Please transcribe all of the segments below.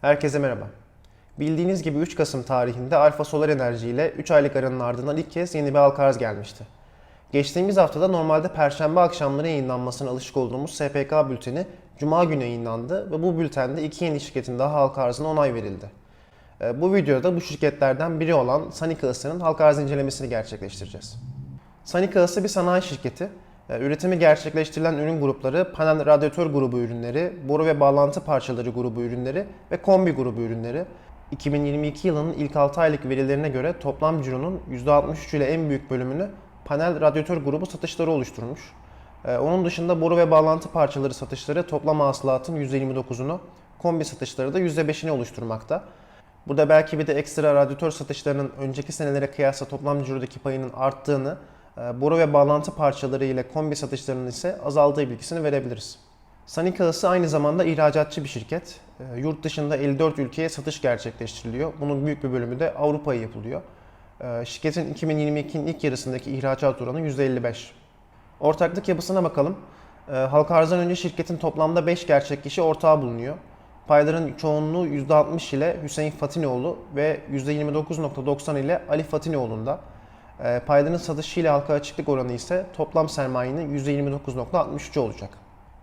Herkese merhaba. Bildiğiniz gibi 3 Kasım tarihinde Alfa Solar Enerji ile 3 aylık aranın ardından ilk kez yeni bir halka arz gelmişti. Geçtiğimiz haftada normalde perşembe akşamları yayınlanmasına alışık olduğumuz SPK bülteni Cuma günü yayınlandı ve bu bültende iki yeni şirketin daha halka arzına onay verildi. Ee, Bu videoda bu şirketlerden biri olan Sanika Isı'nın halka arz incelemesini gerçekleştireceğiz. Sanika Isı bir sanayi şirketi. Ee, Üretimi gerçekleştirilen ürün grupları panel radyatör grubu ürünleri, boru ve bağlantı parçaları grubu ürünleri ve kombi grubu ürünleri. 2022 yılının ilk 6 aylık verilerine göre toplam cironun %63 ile en büyük bölümünü panel radyatör grubu satışları oluşturmuş. Ee, Onun dışında boru ve bağlantı parçaları satışları toplam hasılatın %29'unu, kombi satışları da %5'ini oluşturmakta. Burada belki bir de ekstra radyatör satışlarının önceki senelere kıyasla toplam cirodaki payının arttığını, boru ve bağlantı parçaları ile kombi satışlarının ise azaldığı bilgisini verebiliriz. Sanika Isı aynı zamanda ihracatçı bir şirket. E, Yurt dışında 54 ülkeye satış gerçekleştiriliyor. Bunun büyük bir bölümü de Avrupa'ya yapılıyor. E, Şirketin 2022'nin ilk yarısındaki ihracat oranı %55. Ortaklık yapısına bakalım. Halka arzdan önce şirketin toplamda 5 gerçek kişi ortağı bulunuyor. Payların çoğunluğu %60 ile Hüseyin Fatinoğlu ve %29.90 ile Ali Fatinoğlu'nda. E, Payların satışı ile halka açıklık oranı ise toplam sermayenin %29.63 olacak.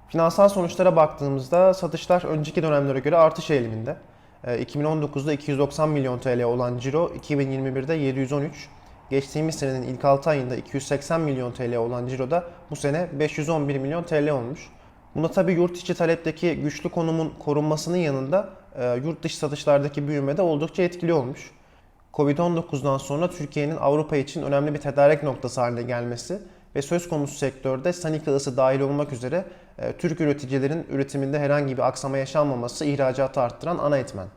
Finansal sonuçlara baktığımızda satışlar önceki dönemlere göre artış eğiliminde. E, 2019'da 290 milyon TL olan ciro 2021'de 713, geçtiğimiz senenin ilk 6 ayında 280 milyon TL olan ciroda bu sene 511 milyon TL olmuş. Buna tabi yurt içi talepteki güçlü konumun korunmasının yanında e, yurt dışı satışlardaki büyüme de oldukça etkili olmuş. Covid-19'dan sonra Türkiye'nin Avrupa için önemli bir tedarik noktası haline gelmesi ve söz konusu sektörde Sanika ısı dahil olmak üzere e, Türk üreticilerin üretiminde herhangi bir aksama yaşanmaması ihracatı arttıran ana etmen.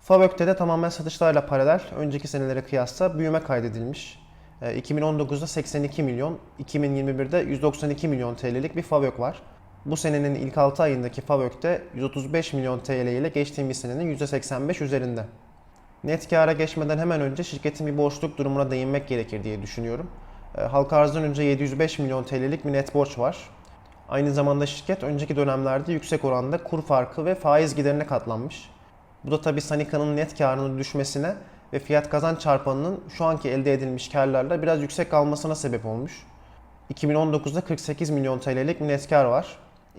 Favök'te de tamamen satışlarla paralel önceki senelere kıyasla büyüme kaydedilmiş. E, 2019'da 82 milyon, 2021'de 192 milyon TL'lik bir Favök var. Bu senenin ilk 6 ayındaki Favök'te 135 milyon TL ile geçtiğimiz senenin %85 üzerinde. Net kâra geçmeden hemen önce şirketin bir borçluk durumuna değinmek gerekir diye düşünüyorum. E, Halka arzdan önce 705 milyon TL'lik bir net borç var. Aynı zamanda şirket önceki dönemlerde yüksek oranda kur farkı ve faiz giderine katlanmış. Bu da tabi Sanika'nın net karının düşmesine ve fiyat kazanç çarpanının şu anki elde edilmiş karlarla biraz yüksek kalmasına sebep olmuş. 2019'da 48 milyon TL'lik bir net kar var.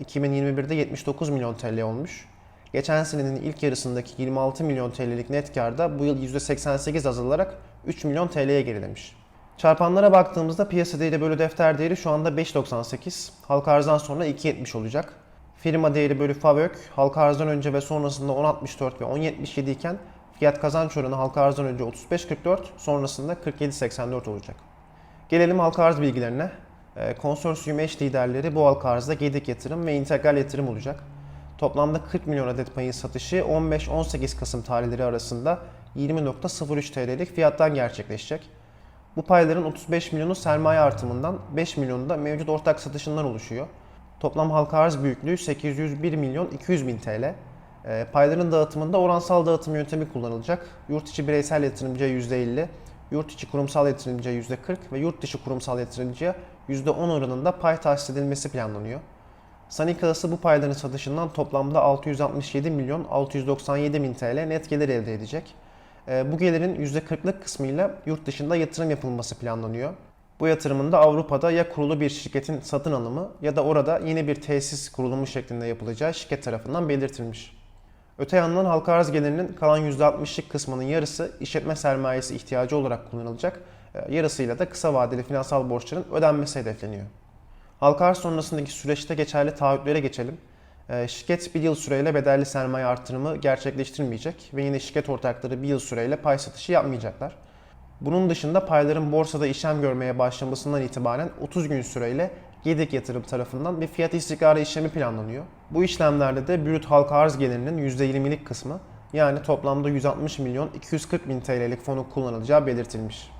2021'de 79 milyon TL olmuş. Geçen senenin ilk yarısındaki 26 milyon TL'lik net karda bu yıl %88 azalarak 3 milyon TL'ye gerilemiş. Çarpanlara baktığımızda piyasa değeri bölü defter değeri şu anda 5.98, halka arzdan sonra 2.70 olacak. Firma değeri bölü FAVÖK halka arzdan önce ve sonrasında 10.64 ve 10.77 iken fiyat kazanç oranı halka arzdan önce 35.44 sonrasında 47.84 olacak. Gelelim halka arz bilgilerine. Ee, Konsorsiyum eş liderleri bu halka arzda Gedik Yatırım ve İntegral Yatırım olacak. Toplamda 40 milyon adet payın satışı 15-18 Kasım tarihleri arasında 20.03 TL'lik fiyattan gerçekleşecek. Bu payların 35 milyonu sermaye artımından, 5 milyonu da mevcut ortak satışından oluşuyor. Toplam halka arz büyüklüğü 801 milyon 200 bin TL. E, payların dağıtımında oransal dağıtım yöntemi kullanılacak. Yurt içi bireysel yatırımcıya %50, yurt içi kurumsal yatırımcıya %40 ve yurt dışı kurumsal yatırımcıya %10 oranında pay tahsis edilmesi planlanıyor. Sanika Isı bu payların satışından toplamda 667 milyon 697 bin TL net gelir elde edecek. Ee, Bu gelirin %40'lık kısmıyla yurt dışında yatırım yapılması planlanıyor. Bu yatırımın da Avrupa'da ya kurulu bir şirketin satın alımı ya da orada yeni bir tesis kurulumu şeklinde yapılacağı şirket tarafından belirtilmiş. Öte yandan halka arz gelirinin kalan %60'lık kısmının yarısı işletme sermayesi ihtiyacı olarak kullanılacak, Ee, yarısıyla da kısa vadeli finansal borçların ödenmesi hedefleniyor. Halka sonrasındaki süreçte geçerli taahhütlere geçelim. Ee, Şirket bir yıl süreyle bedelli sermaye artırımı gerçekleştirmeyecek ve yine şirket ortakları bir yıl süreyle pay satışı yapmayacaklar. Bunun dışında payların borsada işlem görmeye başlamasından itibaren 30 gün süreyle Gedik Yatırım tarafından bir fiyat istikrarı işlemi planlanıyor. Bu işlemlerde de brüt halka arz gelirinin %20'lik kısmı yani toplamda 160 milyon 240 bin TL'lik fonun kullanılacağı belirtilmiş.